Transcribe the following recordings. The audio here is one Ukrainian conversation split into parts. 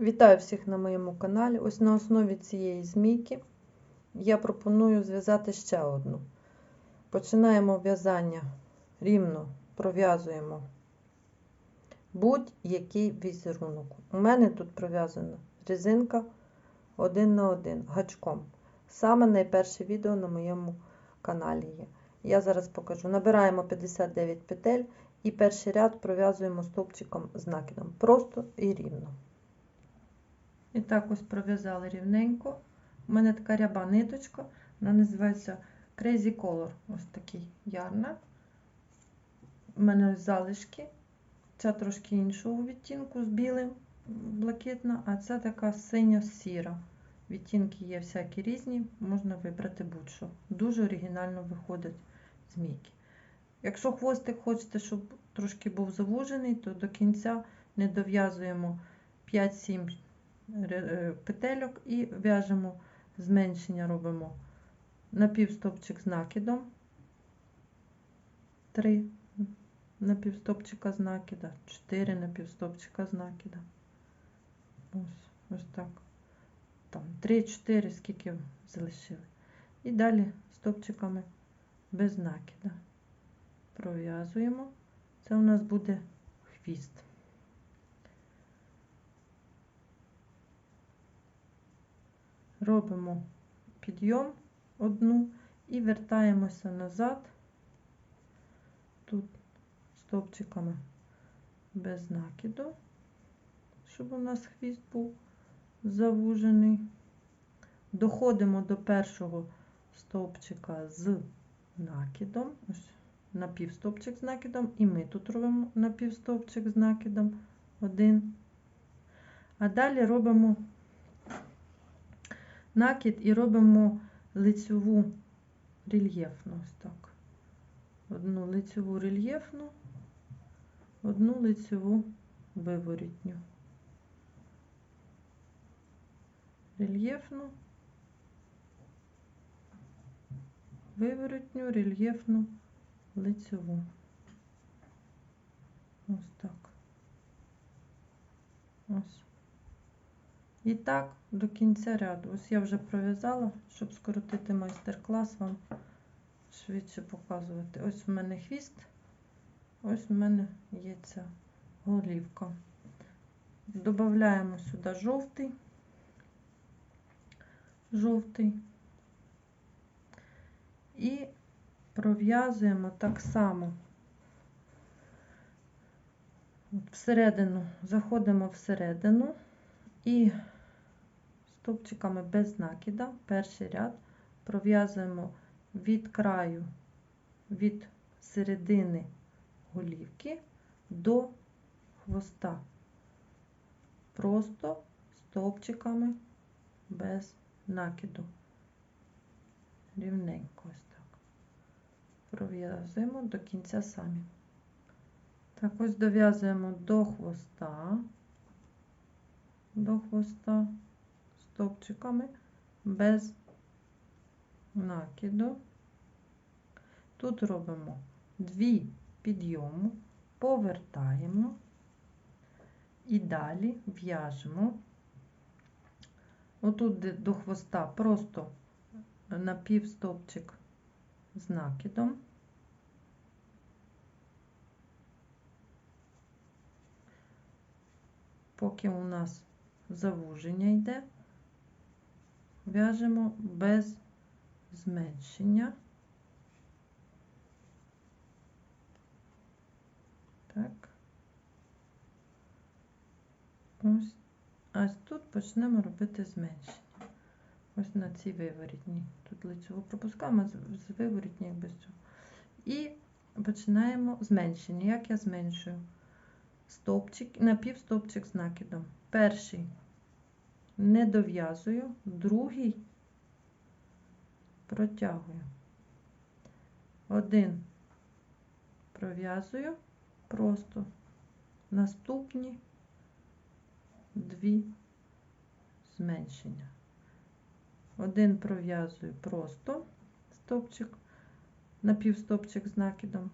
Вітаю всіх на моєму каналі. Ось на основі цієї змійки я пропоную зв'язати ще одну. Починаємо в'язання рівно пров'язуємо будь-який візерунок. У мене тут пров'язана резинка один на один гачком. Саме найперше відео на моєму каналі є. Я зараз покажу. Набираємо 59 петель і перший ряд пров'язуємо стовпчиком з накидом. Просто і рівно. І так ось пров'язали рівненько. У мене така ряба ниточка, вона називається Crazy Color. Ось такий ярна. У мене залишки. Ця трошки іншого відтінку з білим, блакитна, а ця така синя-сіра. Відтінки є всякі різні, можна вибрати будь-що. Дуже оригінально виходить змійки. Якщо хвостик хочете, щоб трошки був завужений, то до кінця не дов'язуємо 5-7 петельок і в'яжемо зменшення робимо напівстопчик з накидом, 3 напівстопчика з накида, 4 напівстопчика з накида. Ось, ось так. Там 3-4, скільки залишили. І далі стопчиками без накида. Пров'язуємо. Це у нас буде хвіст. Робимо підйом одну і вертаємося назад, тут стовпчиками без накиду, щоб у нас хвіст був завужений. Доходимо до першого стовпчика з накидом, ось напівстовпчик з накидом, і ми тут робимо напівстовпчик з накидом один. А далі робимо накид і робимо лицьову рельєфну. Ось так. Одну лицьову рельєфну, одну лицьову виворітню. Рельєфну, виворотню, рельєфну, лицьову. Ось так. Ось. І так, до кінця ряду. Ось я вже пров'язала, щоб скоротити майстер-клас, вам швидше показувати. Ось в мене хвіст, ось в мене є ця голівка. Додаємо сюди жовтий, жовтий і пров'язуємо так само. Всередину, заходимо всередину і стовпчиками без накида, перший ряд пров'язуємо від краю, від середини голівки до хвоста. Просто стовпчиками без накиду. Рівненько ось так. Пров'язуємо до кінця самі. Так, ось дов'язуємо до хвоста, до хвоста стовпчиками без накиду. Тут робимо дві підйому, повертаємо і далі в'яжемо. Отут до хвоста просто напівстовпчик з накидом. Поки у нас завуження йде, в'яжемо без зменшення. Так. Ось. А тут почнемо робити зменшення. Ось на цій виворітній. Тут лицеву пропускаємо, з виворітні без цього. І починаємо зменшення. Як я зменшую? Стовпчик, напівстовпчик з накидом. Перший. Не дов'язую, другий протягую. Один. Пров'язую просто. Наступні дві зменшення. Один пров'язую просто. Стовпчик, напівстовпчик з накидом,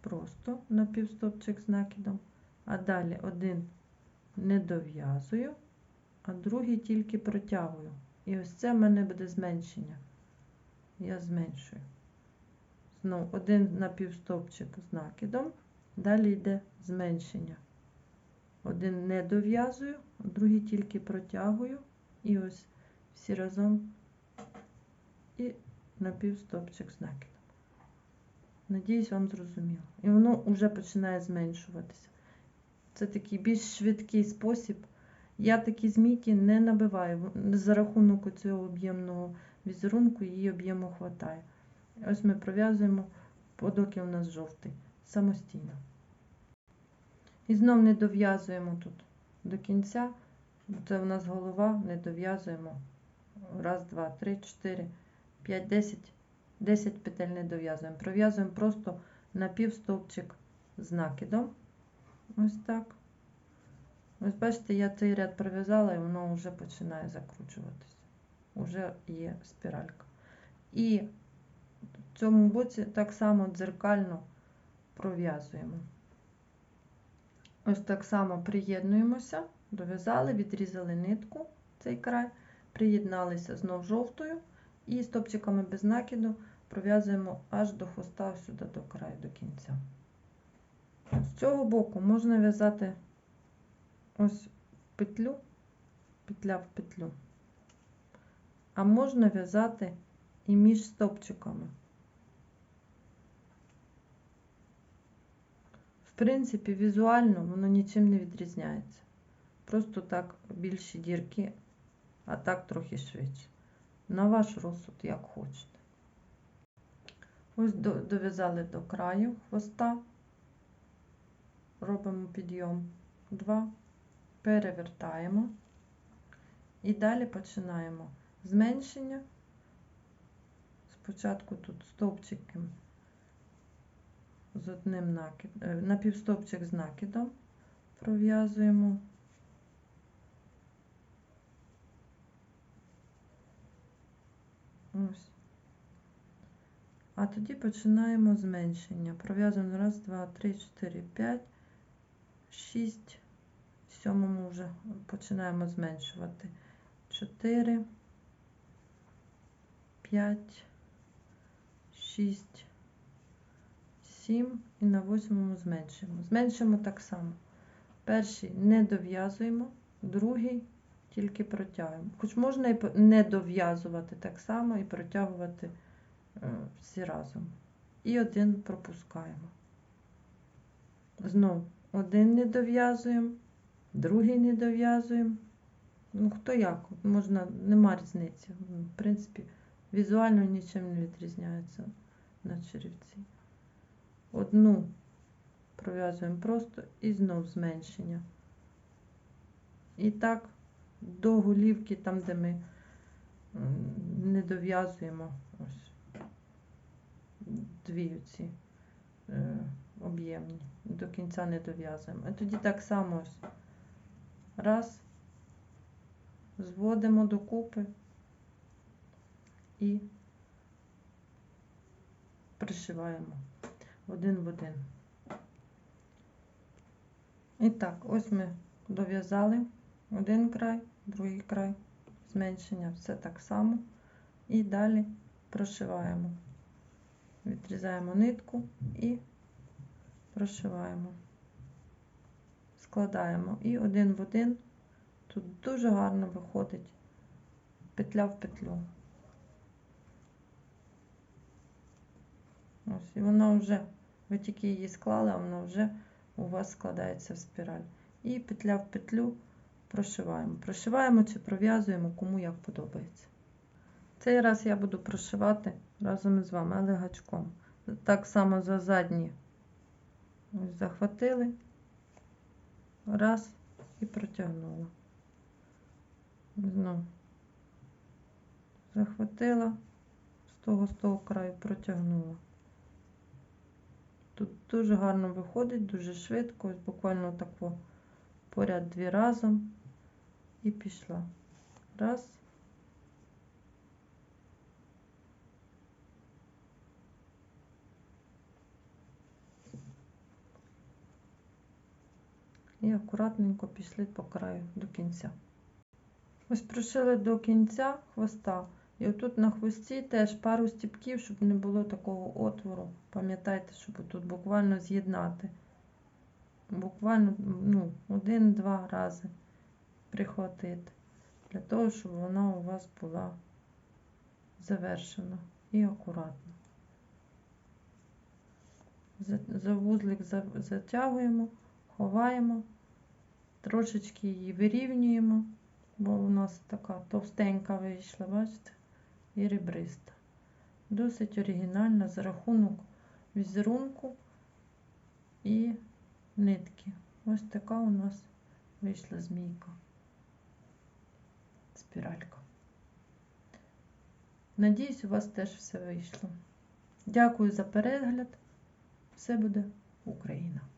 просто напівстовпчик з накидом, а далі один не дов'язую, а другий тільки протягую. І ось це в мене буде зменшення. Я зменшую. Знову один напівстовпчик з накидом, далі йде зменшення. Один не дов'язую, другий тільки протягую. І ось всі разом і напівстовпчик з накидом. Надіюсь, вам зрозуміло. І воно вже починає зменшуватися. Це такий більш швидкий спосіб. Я такі змійки не набиваю. За рахунок цього об'ємного візерунку її об'єму вистачає. Ось ми пров'язуємо, подоки у нас жовтий, самостійно. І знов не дов'язуємо тут до кінця. Це у нас голова, не дов'язуємо. Раз, два, три, чотири, п'ять, десять. 10 петель не дов'язуємо. Пров'язуємо просто на напівстовпчик з накидом. Ось так. Ось бачите, я цей ряд пров'язала і воно вже починає закручуватися. Уже є спіралька. І в цьому боці так само дзеркально пров'язуємо. Ось так само приєднуємося, дов'язали, відрізали нитку цей край, приєдналися знов жовтою і стопчиками без накиду пров'язуємо аж до хвоста сюди до краю, до кінця. З цього боку можна в'язати ось петлю, петля в петлю, а можна в'язати і між стопчиками. В принципі, візуально воно нічим не відрізняється. Просто так більші дірки, а так трохи швидше. На ваш розсуд, як хочете. Ось дов'язали до краю хвоста, робимо підйом 2, перевертаємо і далі починаємо зменшення. Спочатку тут стовпчики з одним накидом, напівстовпчик з накидом пров'язуємо. Ось. А тоді починаємо зменшення. Пров'язуємо раз, два, три, чотири, п'ять, шість. В сьомому вже починаємо зменшувати. Чотири, п'ять, шість, сім і на восьмому зменшуємо. Зменшимо так само. Перший не дов'язуємо, другий тільки протягуємо. Хоч можна і не дов'язувати так само і протягувати. Е, всі разом. І один пропускаємо. Знов один не дов'язуємо, другий не дов'язуємо. Ну, хто як, можна, нема різниці. В принципі, візуально нічим не відрізняється на черівці. Одну пров'язуємо просто і знов зменшення. І так, до голівки, там, де ми не дов'язуємо ось дві ці е, об'ємні. До кінця не дов'язуємо. А тоді так само ось раз, зводимо докупи і пришиваємо один в один. І так, ось ми дов'язали один край, другий край, зменшення, все так само. І далі прошиваємо відрізаємо нитку і прошиваємо, складаємо і один в один. Тут дуже гарно виходить петля в петлю. Ось, і вона вже, ви тільки її склали, а вона вже у вас складається в спіраль. І петля в петлю прошиваємо. Прошиваємо чи пров'язуємо, кому як подобається. Цей раз я буду прошивати разом з вами, але гачком. Так само за задні ось захватили, раз і протягнула. Знову захватила, з того з того краю протягнула. Тут дуже гарно виходить, дуже швидко, ось буквально тако поряд дві разом і пішла. Раз. І акуратненько пішли по краю до кінця. Ось пришили до кінця хвоста. І отут на хвості теж пару стіпків, щоб не було такого отвору. Пам'ятайте, щоб тут буквально з'єднати. Буквально ну, один-два рази прихватити. Для того, щоб вона у вас була завершена і акуратно. За- вузлик затягуємо, ховаємо, трошечки її вирівнюємо, бо у нас така товстенька вийшла, бачите, і ребриста. Досить оригінальна за рахунок візерунку і нитки. Ось така у нас вийшла змійка. Спіралька. Надіюсь, у вас теж все вийшло. Дякую за перегляд. Все буде Україна!